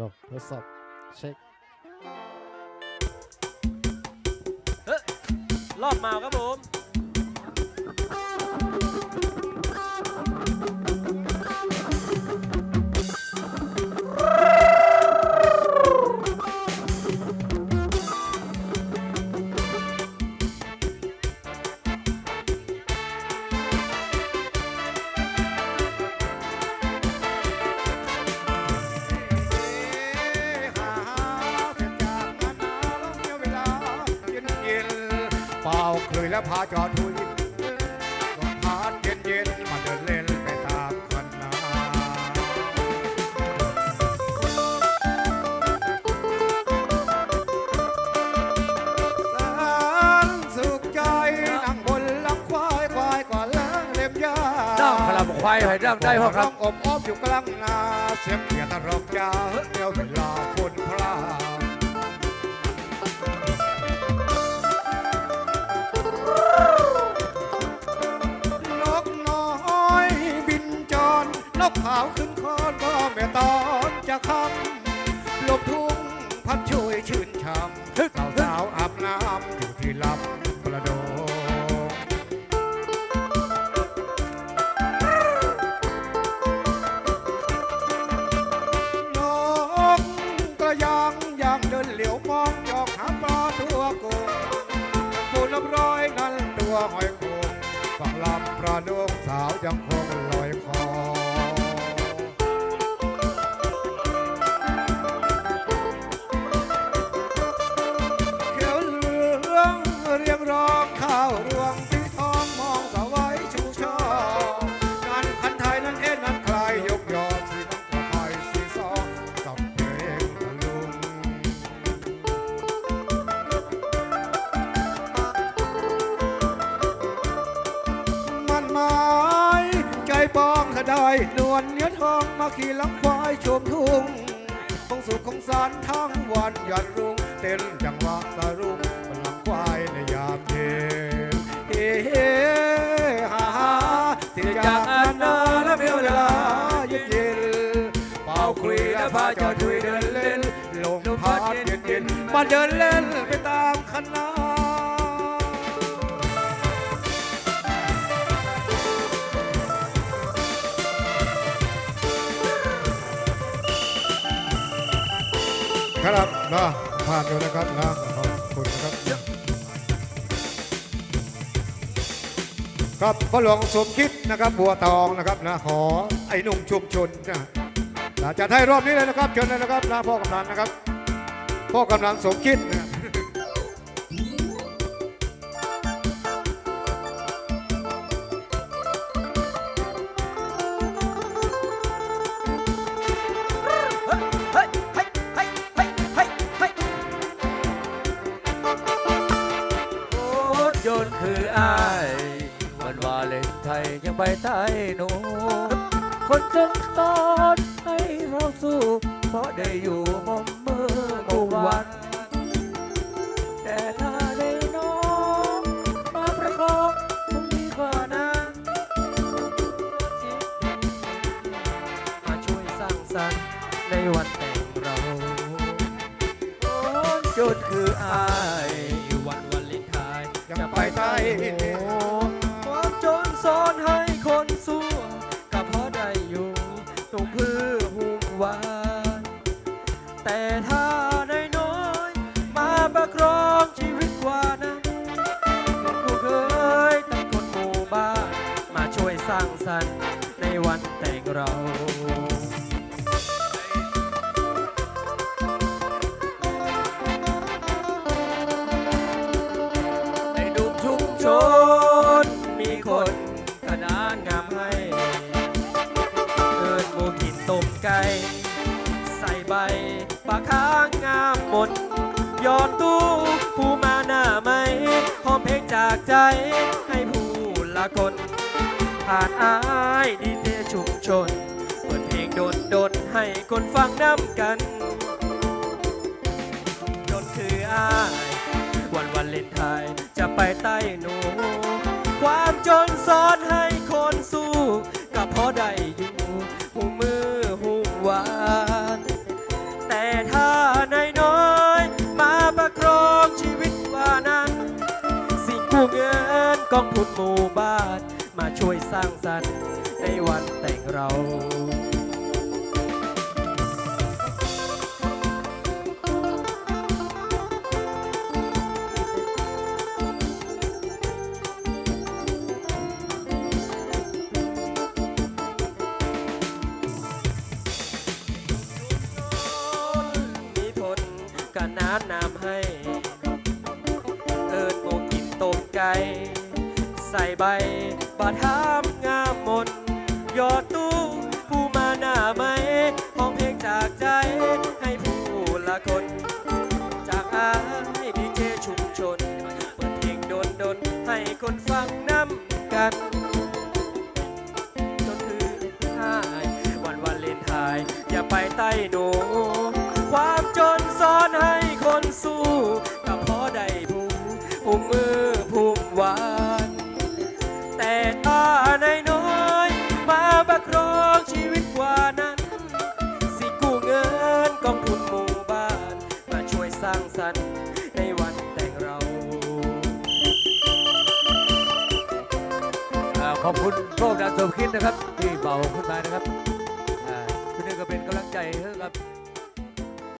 ลบทดสอบเช็ครอบมาครับผม เป่าเคยและพาจอทุยลมพัดเย็นเย็นๆมาเดินเล่นไปตามคันนาแสนสุขใจนั่งบนหลังควายควายก่อนล้างเล็บยาน้องพลังควายให้ร่างได้พ่อครับร้องอบอ้อมอยู่กลางนา เสียงเขียนร้องยาเดียวเวลาคน นกขาวขึ้นคอนก็แม่ตอนจะคำลบทุ่งพัดช่วยชื่นช่ำสาวสาวอาบน้ำอยู่ที่ลำประโดงนกกระยางยางเดินเหลียวมองจอกหาปลาตัวกงปูน้ำร้อยนั้นตัวหอยโขงฝั่งลำประดงสาวยังคงลอยคอ ปองถ้าได้นวลเนื้อทองมาขี่ลังควายชมทุ่งคงสุขของสารทั้งวันหยัดรุ่งเต้นจังหวะตะรุ่งบนลังควายในยามเย็นเฮ้เฮ้ฮ่าฮ่าที่จากอันนาและเวลาเย็นเย็นเป่าคุยและพาเจ้าทุยเดินเล่นลมพัดเย็นเย็นมาเดินเล่นไปต ครับนะผ่านอยู่นะครับนะขอบคุณนะครับครับพ่อหลวงสมคิดนะครับบัวตองนะครับนะขอไอ้หนุ่มชุมชนนะนะจัดให้รอบนี้เลยนะครับเชิญเลยนะครับนะพ่อกำนันนะครับพ่อกำนันสมคิดนะ ไปไทยหนู คนจนตอนให้เราสู้ เพราะได้อยู่มอมมือมุมวัน แต่ถ้าได้น้องมาประกอบคงดีกว่านะมาช่วยสร้างสรรค์ในวันแต่งเราโอ้ยจนคืออายวันวันลินไทยยังไปไทยคว สร้างสรรค์ในวันแต่งเราในดุมชุมชนมีคนขนานงามให้เอินหมูกินต้มไก่ใส่ใบปลาค้างงามหมดยอดตู้ผู้มาหน้าไหมหอมเพลงจากใจให้ผู้ละคน ผ่านอายดีเจชุมชน เปิดเพลงโดนโดนให้คนฟังน้ำกัน โดนคืออายวันวันเล่นไทยจะไปใต้หนู ความจนสอนให้คนสู้ ก็พอได้อยู่หูมือหูวานแต่ถ้าในน้อยมาประครองชีวิตว่านั้น สิ่งกู้เงินกองทุนหมู่บ้าน มาช่วยสร้างสรรค์ในวันแต่งเรามีทนกันน้ำน้ำให้ เอิญโมกินต้มไก่ใส่ใบ บาทามงามมนยอดตู้ผู้มาหน้าไหมห้องเพลงจากใจให้ผู้ละคน จากอายดีเจชุมชน เปิดเพลงโดนดนให้คนฟังน้ำกันจนถึงท้ายวันวันเลนทาย อย่าไปใต้หนู ขอบคุณโชคดาสมคิดนะครับ ที่เบาขึ้นมานะครับอ่าชุดนี้ก็เป็นกำลังใจให้กับ